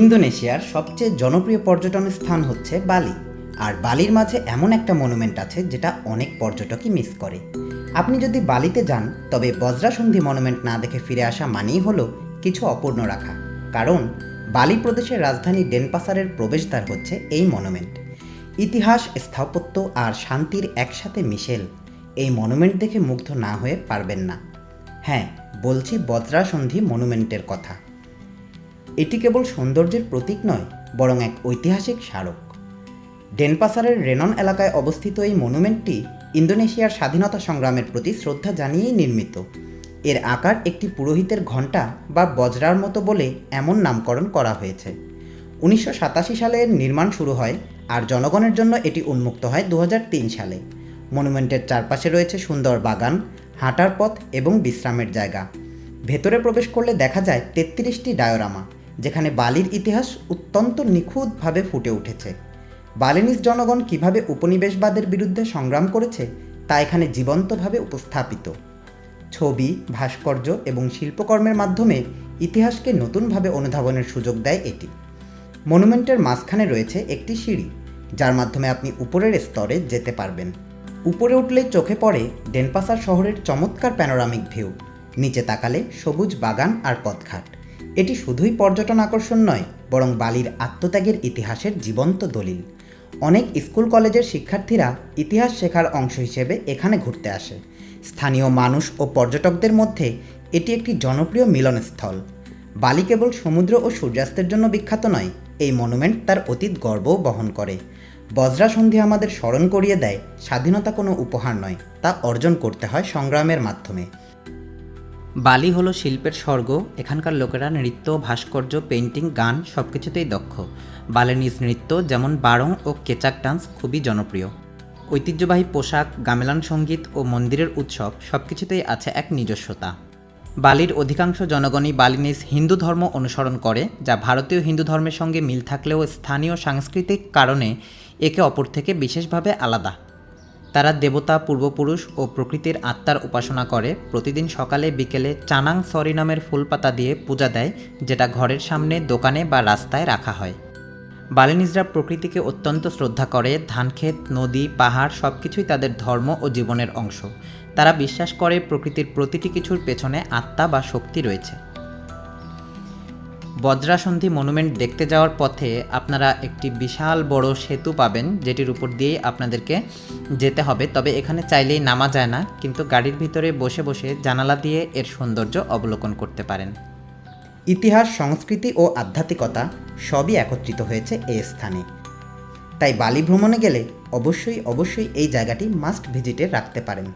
ইন্দোনেশিয়ার সবচেয়ে জনপ্রিয় পর্যটন স্থান হচ্ছে বালি। আর বালির মাঝে এমন একটা মনুমেন্ট আছে যেটা অনেক পর্যটকই মিস করে। আপনি যদি বালিতে যান, তবে বজ্রাসন্ধি মনুমেন্ট না দেখে ফিরে আসা মানেই হলো কিছু অপূর্ণ রাখা। কারণ বালি প্রদেশের রাজধানী ডেনপাসারের প্রবেশদ্বার হচ্ছে এই মনুমেন্ট ইতিহাস, স্থাপত্য আর শান্তির একসাথে মিশেল। এই মনুমেন্ট দেখে মুগ্ধ না হয়ে পারবেন না। হ্যাঁ বলছি বজ্রাসন্ধি মনুমেন্টের কথা। এটি কেবল সৌন্দর্যের প্রতীক নয়, বরং এক ঐতিহাসিক স্মারক। ডেনপাসারের রেনন এলাকায় অবস্থিত এই মনুমেন্টটি ইন্দোনেশিয়ার স্বাধীনতা সংগ্রামের প্রতি শ্রদ্ধা জানিয়েই নির্মিত। এর আকার একটি পুরোহিতের ঘণ্টা বা বজ্রার মতো বলে এমন নামকরণ করা হয়েছে। উনিশশো সাতাশি সালে এর নির্মাণ শুরু হয় আর জনগণের জন্য এটি উন্মুক্ত হয় দু হাজার তিন সালে। মনুমেন্টের চারপাশে রয়েছে সুন্দর বাগান, হাঁটার পথ এবং বিশ্রামের জায়গা। ভেতরে প্রবেশ করলে দেখা যায় তেত্রিশটি ডায়োরামা। যেখানে বালির ইতিহাস অত্যন্ত নিখুঁতভাবে ফুটে উঠেছে। বালিনিজ জনগণ কীভাবে উপনিবেশবাদের বিরুদ্ধে সংগ্রাম করেছে, তা এখানে জীবন্তভাবে উপস্থাপিত। ছবি, ভাস্কর্য এবং শিল্পকর্মের মাধ্যমে ইতিহাসকে নতুনভাবে অনুধাবনের সুযোগ দেয় এটি। মনুমেন্টের মাঝখানে রয়েছে একটি সিঁড়ি, যার মাধ্যমে আপনি উপরের স্তরে যেতে পারবেন। উপরে উঠলে চোখে পড়ে ডেনপাসার শহরের চমৎকার প্যানোরামিক ভিউ, নিচে তাকালে সবুজ বাগান আর পথঘাট। এটি শুধুই পর্যটন আকর্ষণ নয়, বরং বালির আত্মত্যাগের ইতিহাসের জীবন্ত দলিল। অনেক স্কুল কলেজের শিক্ষার্থীরা ইতিহাস শেখার অংশ হিসেবে এখানে ঘুরতে আসে। স্থানীয় মানুষ ও পর্যটকদের মধ্যে এটি একটি জনপ্রিয় মিলনস্থল। বালি কেবল সমুদ্র ও সূর্যাস্তের জন্য বিখ্যাত নয়, এই মনুমেন্ট তার অতীত গর্বও বহন করে। বজ্রা সন্ধি আমাদের স্মরণ করিয়ে দেয়, স্বাধীনতা কোনো উপহার নয়, তা অর্জন করতে হয় সংগ্রামের মাধ্যমে। বালি হলো শিল্পের স্বর্গ, এখানকার লোকেরা নৃত্য, ভাস্কর্য পেন্টিং গান সব কিছুতেই দক্ষ বালেনিজ নৃত্য যেমন বারং ও কেচাক ডান্স খুবই জনপ্রিয়। ঐতিহ্যবাহী পোশাক, গামেলান সংগীত ও মন্দিরের উৎসব সব কিছুতেই আছে এক নিজস্বতা। বালির অধিকাংশ জনগণই বালিনিজ হিন্দু ধর্ম অনুসরণ করে, যা ভারতীয় হিন্দু ধর্মের সঙ্গে মিল থাকলেও স্থানীয় সাংস্কৃতিক কারণে একে অপর থেকে বিশেষভাবে আলাদা। তারা দেবতা, পূর্বপুরুষ ও প্রকৃতির আত্মার উপাসনা করে। প্রতিদিন সকালে বিকেলে চানাং সরি নামের ফুলপাতা দিয়ে পূজা দেয়, যেটা ঘরের সামনে দোকানে বা রাস্তায় রাখা হয়। বালিনিজরা প্রকৃতিকে অত্যন্ত শ্রদ্ধা করে। ধানক্ষেত, নদী, পাহাড় সব কিছুই তাদের ধর্ম ও জীবনের অংশ। তারা বিশ্বাস করে প্রকৃতির প্রতিটি কিছুর পেছনে আত্মা বা শক্তি রয়েছে। বজ্রাসন্ধি মনুমেন্ট দেখতে যাওয়ার পথে আপনারা একটি বিশাল বড় সেতু পাবেন, যেটির উপর দিয়েই আপনাদেরকে যেতে হবে। তবে এখানে চাইলেই নামা যায় না, কিন্তু গাড়ির ভিতরে বসে বসে জানালা দিয়ে এর সৌন্দর্য অবলোকন করতে পারেন। ইতিহাস, সংস্কৃতি ও আধ্যাত্মিকতা সবই একত্রিত হয়েছে এই স্থানে। তাই বালি ভ্রমণে গেলে অবশ্যই অবশ্যই এই জায়গাটি মাস্ট ভিজিটে রাখতে পারেন।